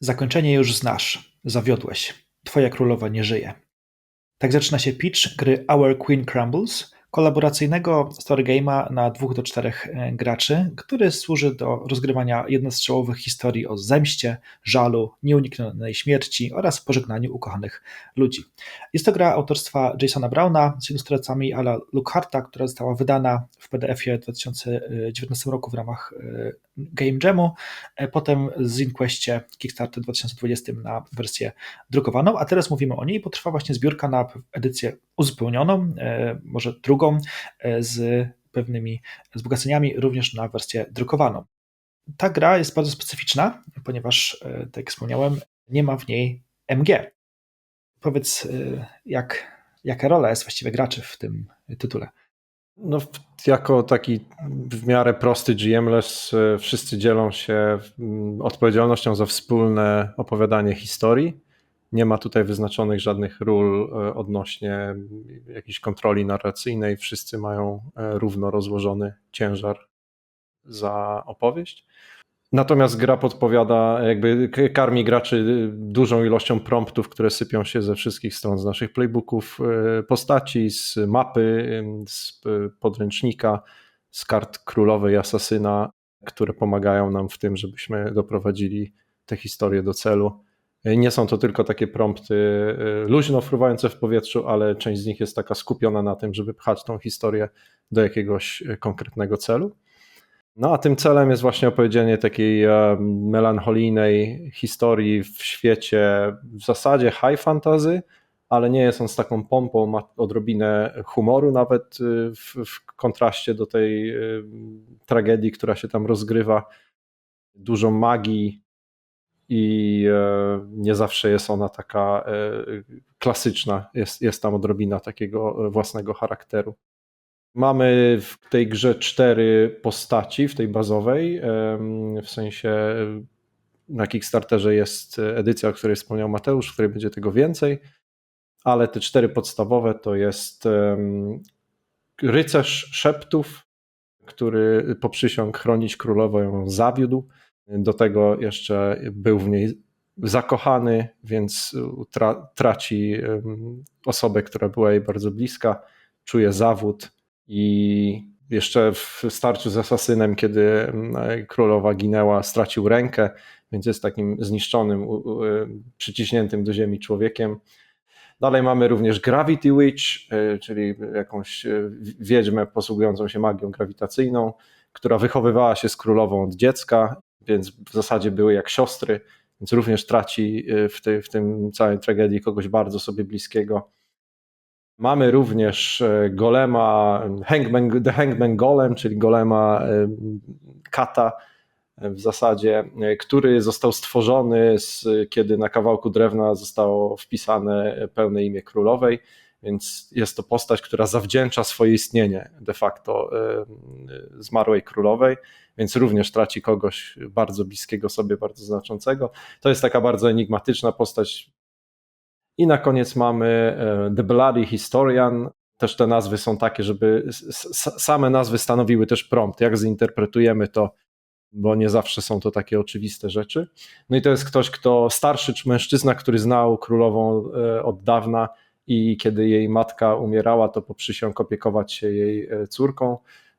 Zakończenie już znasz. Zawiodłeś. Twoja królowa nie żyje. Tak zaczyna się pitch gry Our Queen Crumbles, kolaboracyjnego story game'a na dwóch do czterech e, graczy, który służy do rozgrywania jednostrzałowych historii o zemście, żalu, nieuniknionej śmierci oraz pożegnaniu ukochanych ludzi. Jest to gra autorstwa Jasona Browna z ilustracjami Ala Luckharta, która została wydana w PDF-ie w 2019 roku w ramach e, Game Jamu, e, potem z Inquestie Kickstarter 2020 na wersję drukowaną, a teraz mówimy o niej, bo trwa właśnie zbiórka na edycję uzupełnioną, może drugą, e, z pewnymi wzbogaceniami, również na wersję drukowaną. Ta gra jest bardzo specyficzna, ponieważ, tak jak wspomniałem, nie ma w niej MG. Powiedz, jak, jaka rola jest właściwie graczy w tym tytule? No, jako taki w miarę prosty GMless e, wszyscy dzielą się mm, odpowiedzialnością za wspólne opowiadanie historii. Nie ma tutaj wyznaczonych żadnych ról e, odnośnie jakiejś kontroli narracyjnej. Wszyscy mają e, równo rozłożony ciężar za opowieść. Natomiast gra podpowiada, jakby karmi graczy dużą ilością promptów, które sypią się ze wszystkich stron z naszych playbooków e, postaci, z mapy, z podręcznika, z kart królowej asasyna, które pomagają nam w tym, żebyśmy doprowadzili tę historię do celu. Nie są to tylko takie prompty e, luźno fruwające w powietrzu, ale część z nich jest taka skupiona na tym, żeby pchać tą historię do jakiegoś konkretnego celu. No a tym celem jest właśnie opowiedzenie takiej e, melancholijnej historii w świecie w zasadzie high fantasy, ale nie jest on z taką pompą, ma odrobinę humoru nawet e, w, w kontraście do tej tragedii, która się tam rozgrywa. Dużo magii i nie zawsze jest ona taka klasyczna. Jest, jest tam odrobina takiego własnego charakteru. Mamy w tej grze cztery postaci, w tej bazowej. W sensie na Kickstarterze jest edycja, o której wspomniał Mateusz, w której będzie tego więcej, ale te cztery podstawowe to jest rycerz szeptów, który poprzysiąg chronić królową ją zawiódł. Do tego jeszcze był w niej zakochany, więc tra traci osobę, która była jej bardzo bliska, czuje zawód i jeszcze w starciu z asasynem, kiedy królowa ginęła, stracił rękę, więc jest takim zniszczonym, przyciśniętym do ziemi człowiekiem. Dalej mamy również Gravity Witch, y, czyli jakąś y, wiedźmę posługującą się magią grawitacyjną, która wychowywała się z królową od dziecka, więc w zasadzie były jak siostry, więc również traci y, w, tej, w tym całej tragedii kogoś bardzo sobie bliskiego. Mamy również e, golema Hangman, The Hangman Golem, czyli golema e, kata w zasadzie, który został stworzony, z, kiedy na kawałku drewna zostało wpisane pełne imię królowej, więc jest to postać, która zawdzięcza swoje istnienie de facto zmarłej królowej, więc również traci kogoś bardzo bliskiego sobie, bardzo znaczącego. To jest taka bardzo enigmatyczna postać, i na koniec mamy e, The Bloody Historian. Też te nazwy są takie, żeby same nazwy stanowiły też prompt, jak zinterpretujemy to, bo nie zawsze są to takie oczywiste rzeczy. No i to jest ktoś, kto starszy czy mężczyzna, który znał królową od dawna i kiedy jej matka umierała, to poprzysiąg opiekować się jej e, córką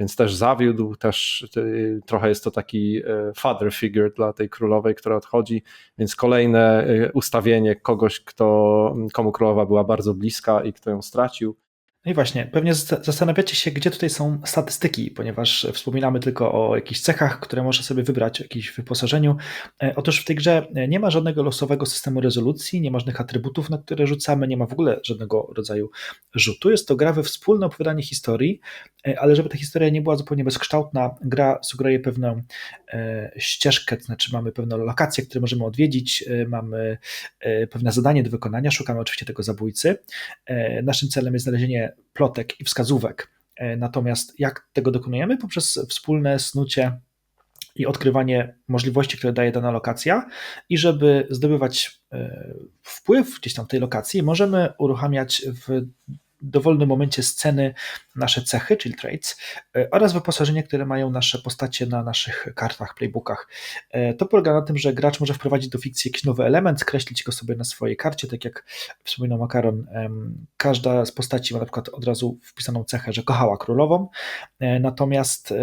więc też zawiódł, też y, trochę jest to taki y, father figure dla tej królowej, która odchodzi, więc kolejne ustawienie kogoś, kto, komu królowa była bardzo bliska i kto ją stracił. No i właśnie, pewnie zastanawiacie się, gdzie tutaj są statystyki, ponieważ wspominamy tylko o jakichś cechach, które można sobie wybrać w jakimś wyposażeniu. E, otóż w tej grze nie ma żadnego losowego systemu rezolucji, nie ma żadnych atrybutów, na które rzucamy, nie ma w ogóle żadnego rodzaju rzutu. Jest to gra we wspólne opowiadanie historii, e, ale żeby ta historia nie była zupełnie bezkształtna, gra sugeruje pewną e, ścieżkę, to znaczy mamy pewne lokacje, które możemy odwiedzić, mamy pewne zadanie do wykonania, szukamy oczywiście tego zabójcy. Naszym celem jest znalezienie plotek i wskazówek. E, natomiast jak tego dokonujemy? Poprzez wspólne snucie i odkrywanie możliwości, które daje dana lokacja, i żeby zdobywać e, wpływ gdzieś tam tej lokacji, możemy uruchamiać w dowolnym momencie sceny nasze cechy, czyli traits, oraz wyposażenie, które mają nasze postacie na naszych kartach, playbookach. To polega na tym, że gracz może wprowadzić do fikcji jakiś nowy element, skreślić go sobie na swojej karcie, tak jak wspominał Makaron. Każda z postaci ma na przykład od razu wpisaną cechę, że kochała królową, natomiast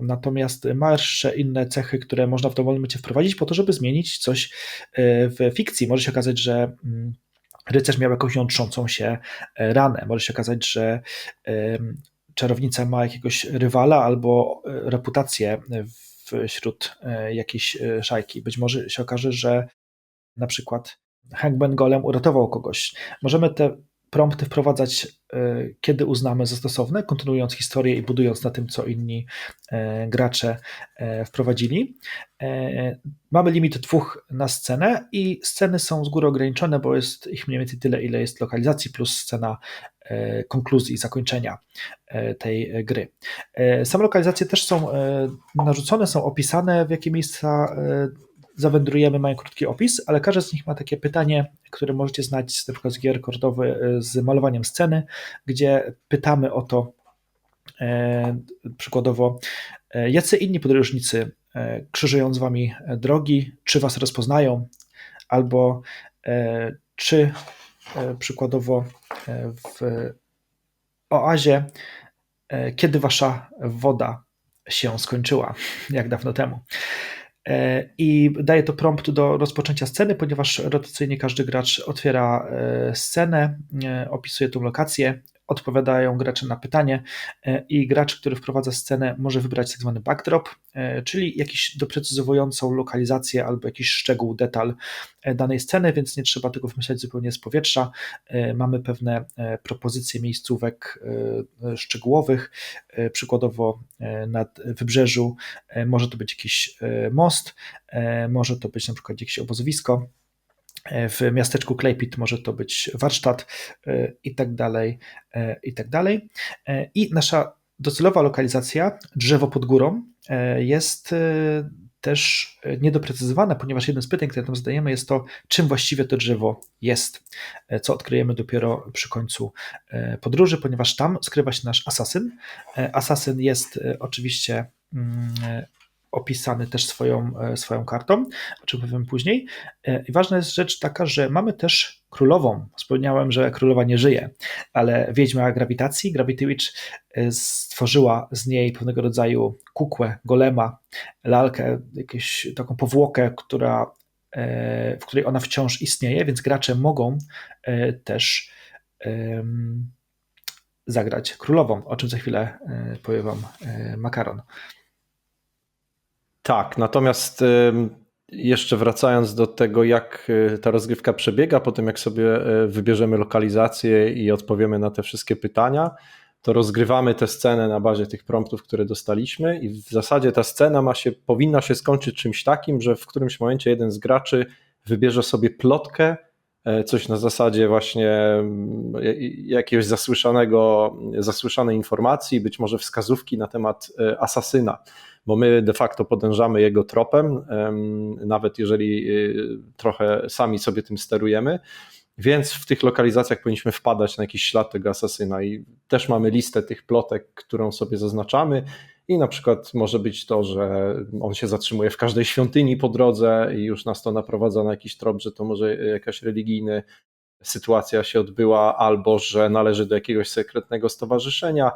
Natomiast ma jeszcze inne cechy, które można w dowolnym momencie wprowadzić po to, żeby zmienić coś e, w fikcji. Może się okazać, że mm, rycerz miał jakąś jątrzącą się e, ranę. Może się okazać, że czarownica ma jakiegoś rywala albo e, reputację wśród jakiejś szajki. Być może się okaże, że na przykład Hangman Golem uratował kogoś. Możemy te prompty wprowadzać, e, kiedy uznamy za stosowne, kontynuując historię i budując na tym, co inni e, gracze e, wprowadzili. Mamy limit dwóch na scenę i sceny są z góry ograniczone, bo jest ich mniej więcej tyle, ile jest lokalizacji, plus scena konkluzji, zakończenia tej gry. Same lokalizacje też są narzucone, są opisane, w jakie miejsca zawędrujemy, mają krótki opis, ale każdy z nich ma takie pytanie, które możecie znać na przykład z gier kordowych, z malowaniem sceny, gdzie pytamy o to e, przykładowo, e, jacy inni podróżnicy e, krzyżują z wami drogi, czy was rozpoznają, albo e, czy e, przykładowo e, w oazie, kiedy wasza woda się skończyła, jak dawno temu. E, i daje to prompt do rozpoczęcia sceny, ponieważ rotacyjnie każdy gracz otwiera e, scenę, e, opisuje tą lokację, odpowiadają gracze na pytanie i gracz, który wprowadza scenę, może wybrać tak zwany backdrop, czyli jakiś doprecyzowującą lokalizację albo jakiś szczegół, detal danej sceny, więc nie trzeba tego wymyślać zupełnie z powietrza. Mamy pewne propozycje miejscówek szczegółowych, przykładowo nad wybrzeżu może to być jakiś most, może to być na przykład jakieś obozowisko, w miasteczku Claypit może to być warsztat i tak dalej, i tak dalej. I nasza docelowa lokalizacja, drzewo pod górą, jest też niedoprecyzowane, ponieważ jedno z pytań, które tam zadajemy, jest to, czym właściwie to drzewo jest, co odkryjemy dopiero przy końcu e, podróży, ponieważ tam skrywa się nasz asasyn. E, asasyn jest e, oczywiście mm, opisany też swoją, swoją kartą, o czym powiem później. I ważna jest rzecz taka, że mamy też królową. Wspomniałem, że królowa nie żyje, ale wiedźma grawitacji, Gravity Witch, stworzyła z niej pewnego rodzaju kukłę, golema, lalkę, jakąś taką powłokę, która, e, w której ona wciąż istnieje, więc gracze mogą e, też zagrać królową, o czym za chwilę e, powie wam Makaron. Tak, natomiast jeszcze wracając do tego, jak ta rozgrywka przebiega, po tym jak sobie wybierzemy lokalizację i odpowiemy na te wszystkie pytania, to rozgrywamy tę scenę na bazie tych promptów, które dostaliśmy i w zasadzie ta scena ma się, powinna się skończyć czymś takim, że w którymś momencie jeden z graczy wybierze sobie plotkę, e, coś na zasadzie właśnie mm, jakiegoś zasłyszanego, zasłyszanej informacji, być może wskazówki na temat e, asasyna, bo my de facto podążamy jego tropem, nawet jeżeli e, trochę sami sobie tym sterujemy. Więc w tych lokalizacjach powinniśmy wpadać na jakiś ślad tego asasyna i też mamy listę tych plotek, którą sobie zaznaczamy i na przykład może być to, że on się zatrzymuje w każdej świątyni po drodze i już nas to naprowadza na jakiś trop, że to może jakaś religijna sytuacja się odbyła, albo że należy do jakiegoś sekretnego stowarzyszenia,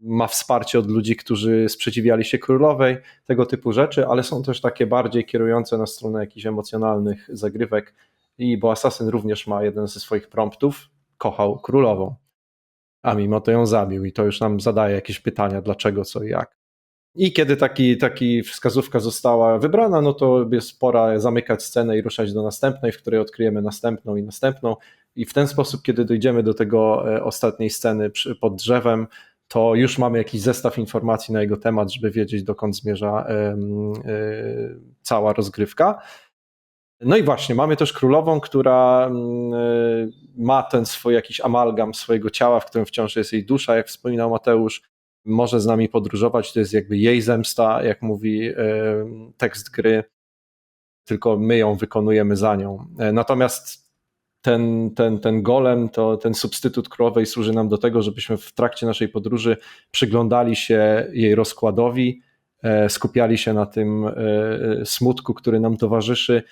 ma wsparcie od ludzi, którzy sprzeciwiali się królowej, tego typu rzeczy, ale są też takie bardziej kierujące na stronę jakichś emocjonalnych zagrywek, i bo Assassin również ma jeden ze swoich promptów, kochał królową, a mimo to ją zabił i to już nam zadaje jakieś pytania, dlaczego, co i jak. I kiedy taki, taki wskazówka została wybrana, no to jest pora zamykać scenę i ruszać do następnej, w której odkryjemy następną i następną. I w ten sposób, kiedy dojdziemy do tego e, ostatniej sceny pod drzewem, to już mamy jakiś zestaw informacji na jego temat, żeby wiedzieć, dokąd zmierza yy, cała rozgrywka. No i właśnie, mamy też królową, która y, ma ten swój jakiś amalgam swojego ciała, w którym wciąż jest jej dusza, jak wspominał Mateusz. Może z nami podróżować, to jest jakby jej zemsta, jak mówi tekst gry, tylko my ją wykonujemy za nią. E, natomiast ten, ten, ten golem, to ten substytut królowej służy nam do tego, żebyśmy w trakcie naszej podróży przyglądali się jej rozkładowi, e, skupiali się na tym e, smutku, który nam towarzyszy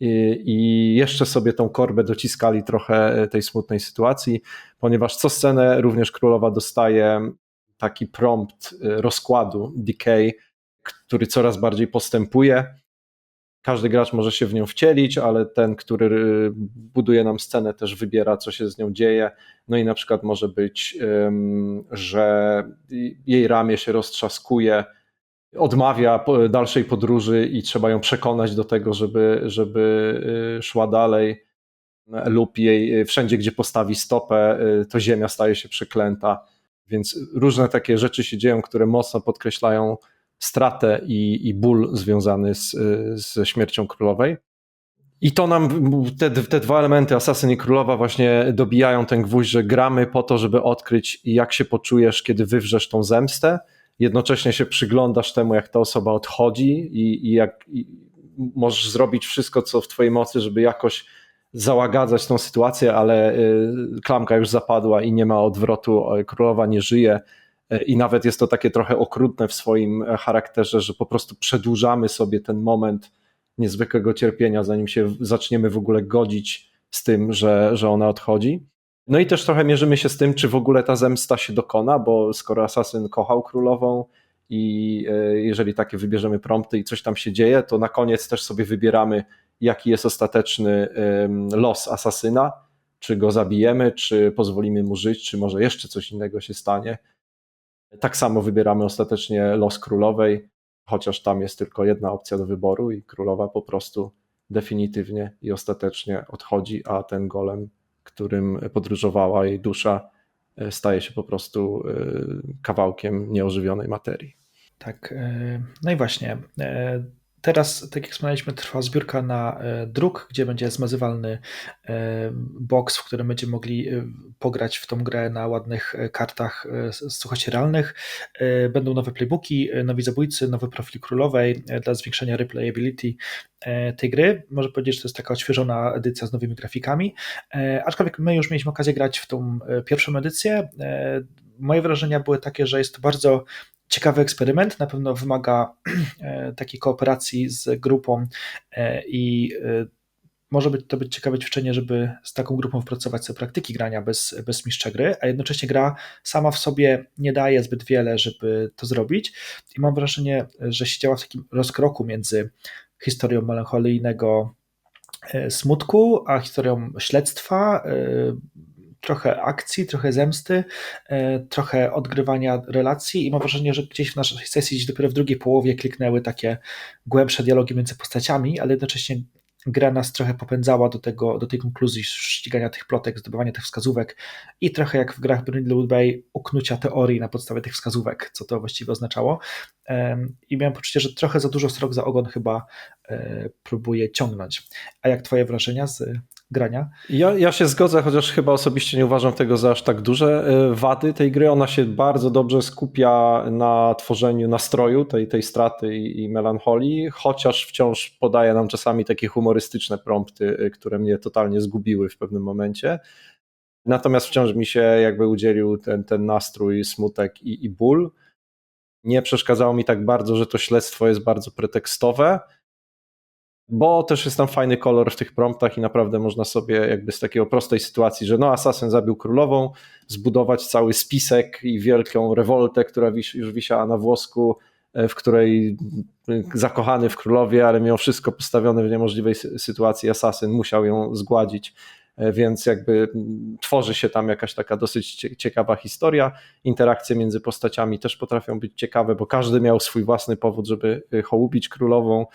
i, i jeszcze sobie tą korbę dociskali trochę tej smutnej sytuacji, ponieważ co scenę również królowa dostaje taki prompt rozkładu, decay, który coraz bardziej postępuje każdy gracz może się w nią wcielić, ale ten, który y, buduje nam scenę, też wybiera, co się z nią dzieje. No i na przykład może być, że jej ramię się roztrzaskuje, odmawia dalszej podróży i trzeba ją przekonać do tego, żeby, żeby y, szła dalej, lub jej wszędzie, gdzie postawi stopę, y, to ziemia staje się przeklęta. Więc różne takie rzeczy się dzieją, które mocno podkreślają stratę i, i ból związany z, ze śmiercią królowej. I to nam, te, te dwa elementy, Asasyn i Królowa, właśnie dobijają ten gwóźdź, że gramy po to, żeby odkryć, jak się poczujesz, kiedy wywrzesz tą zemstę. Jednocześnie się przyglądasz temu, jak ta osoba odchodzi i, i jak i możesz zrobić wszystko, co w Twojej mocy, żeby jakoś załagadzać tą sytuację, ale y, klamka już zapadła i nie ma odwrotu. Królowa nie żyje, i nawet jest to takie trochę okrutne w swoim charakterze, że po prostu przedłużamy sobie ten moment niezwykłego cierpienia, zanim się zaczniemy w ogóle godzić z tym, że, że ona odchodzi. No i też trochę mierzymy się z tym, czy w ogóle ta zemsta się dokona, bo skoro asasyn kochał królową i e, jeżeli takie wybierzemy prompty i coś tam się dzieje, to na koniec też sobie wybieramy, jaki jest ostateczny los asasyna, czy go zabijemy, czy pozwolimy mu żyć, czy może jeszcze coś innego się stanie. Tak samo wybieramy ostatecznie los królowej, chociaż tam jest tylko jedna opcja do wyboru i królowa po prostu definitywnie i ostatecznie odchodzi, a ten golem, którym podróżowała jej dusza, e, staje się po prostu e, kawałkiem nieożywionej materii. Tak, e, no i właśnie. Teraz, tak jak wspomnieliśmy, trwa zbiórka na e, druk, gdzie będzie zmazywalny e, box, w którym będziemy mogli e, pograć w tą grę na ładnych kartach z suchości realnych. Będą nowe playbooki, nowi zabójcy, nowy profil królowej dla zwiększenia replayability tej gry. Może powiedzieć, że to jest taka odświeżona edycja z nowymi grafikami. Aczkolwiek my już mieliśmy okazję grać w tą pierwszą edycję. Moje wrażenia były takie, że jest to bardzo ciekawy eksperyment, na pewno wymaga e, takiej kooperacji z grupą e, i e, może być to być ciekawe ćwiczenie, żeby z taką grupą wpracować sobie praktyki grania bez, bez mistrza gry, a jednocześnie gra sama w sobie nie daje zbyt wiele, żeby to zrobić. I mam wrażenie, że się działa w takim rozkroku między historią melancholijnego smutku, a historią śledztwa, trochę akcji, trochę zemsty, e, trochę odgrywania relacji i mam wrażenie, że gdzieś w naszej sesji dopiero w drugiej połowie kliknęły takie głębsze dialogi między postaciami, ale jednocześnie gra nas trochę popędzała do, tego, do tej konkluzji ścigania tych plotek, zdobywania tych wskazówek i trochę jak w grach Brindlewood Bay uknucia teorii na podstawie tych wskazówek, co to właściwie oznaczało. I miałem poczucie, że trochę za dużo srok za ogon chyba e, próbuje ciągnąć. A jak twoje wrażenia z grania. Ja, ja się zgodzę, chociaż chyba osobiście nie uważam tego za aż tak duże e, wady tej gry. Ona się bardzo dobrze skupia na tworzeniu nastroju tej, tej straty i, i melancholii, chociaż wciąż podaje nam czasami takie humorystyczne prompty, e, które mnie totalnie zgubiły w pewnym momencie. Natomiast wciąż mi się jakby udzielił ten, ten nastrój, smutek i, i ból. Nie przeszkadzało mi tak bardzo, że to śledztwo jest bardzo pretekstowe bo też jest tam fajny kolor w tych promptach i naprawdę można sobie jakby z takiej prostej sytuacji, że no asasyn zabił królową, zbudować cały spisek i wielką rewoltę, która już wisiała na włosku, e, w której zakochany w królowie, ale mimo wszystko postawiony w niemożliwej sytuacji asasyn musiał ją zgładzić E, więc jakby tworzy się tam jakaś taka dosyć ciekawa historia. Interakcje między postaciami też potrafią być ciekawe, bo każdy miał swój własny powód, żeby y, hołubić królową, e,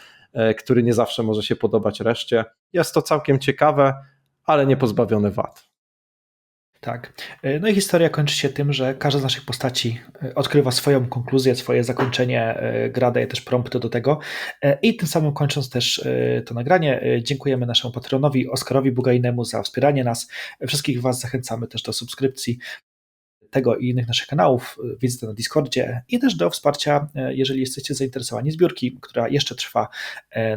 który nie zawsze może się podobać reszcie. Jest to całkiem ciekawe, ale nie pozbawione wad. Tak. E, no i historia kończy się tym, że każda z naszych postaci e, odkrywa swoją konkluzję, swoje zakończenie. E, gra daje też prompty do tego. I tym samym kończąc też to nagranie, dziękujemy naszemu patronowi Oskarowi Bugajnemu za wspieranie nas. Wszystkich Was zachęcamy też do subskrypcji tego i innych naszych kanałów, wizytę na Discordzie i też do wsparcia, jeżeli jesteście zainteresowani zbiórki, która jeszcze trwa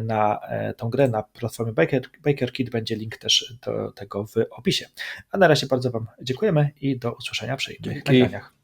na tą grę na platformie Baker, Baker Kit. Będzie link też do tego w opisie. A na razie bardzo Wam dziękujemy i do usłyszenia przy innych Dzięki. nagraniach.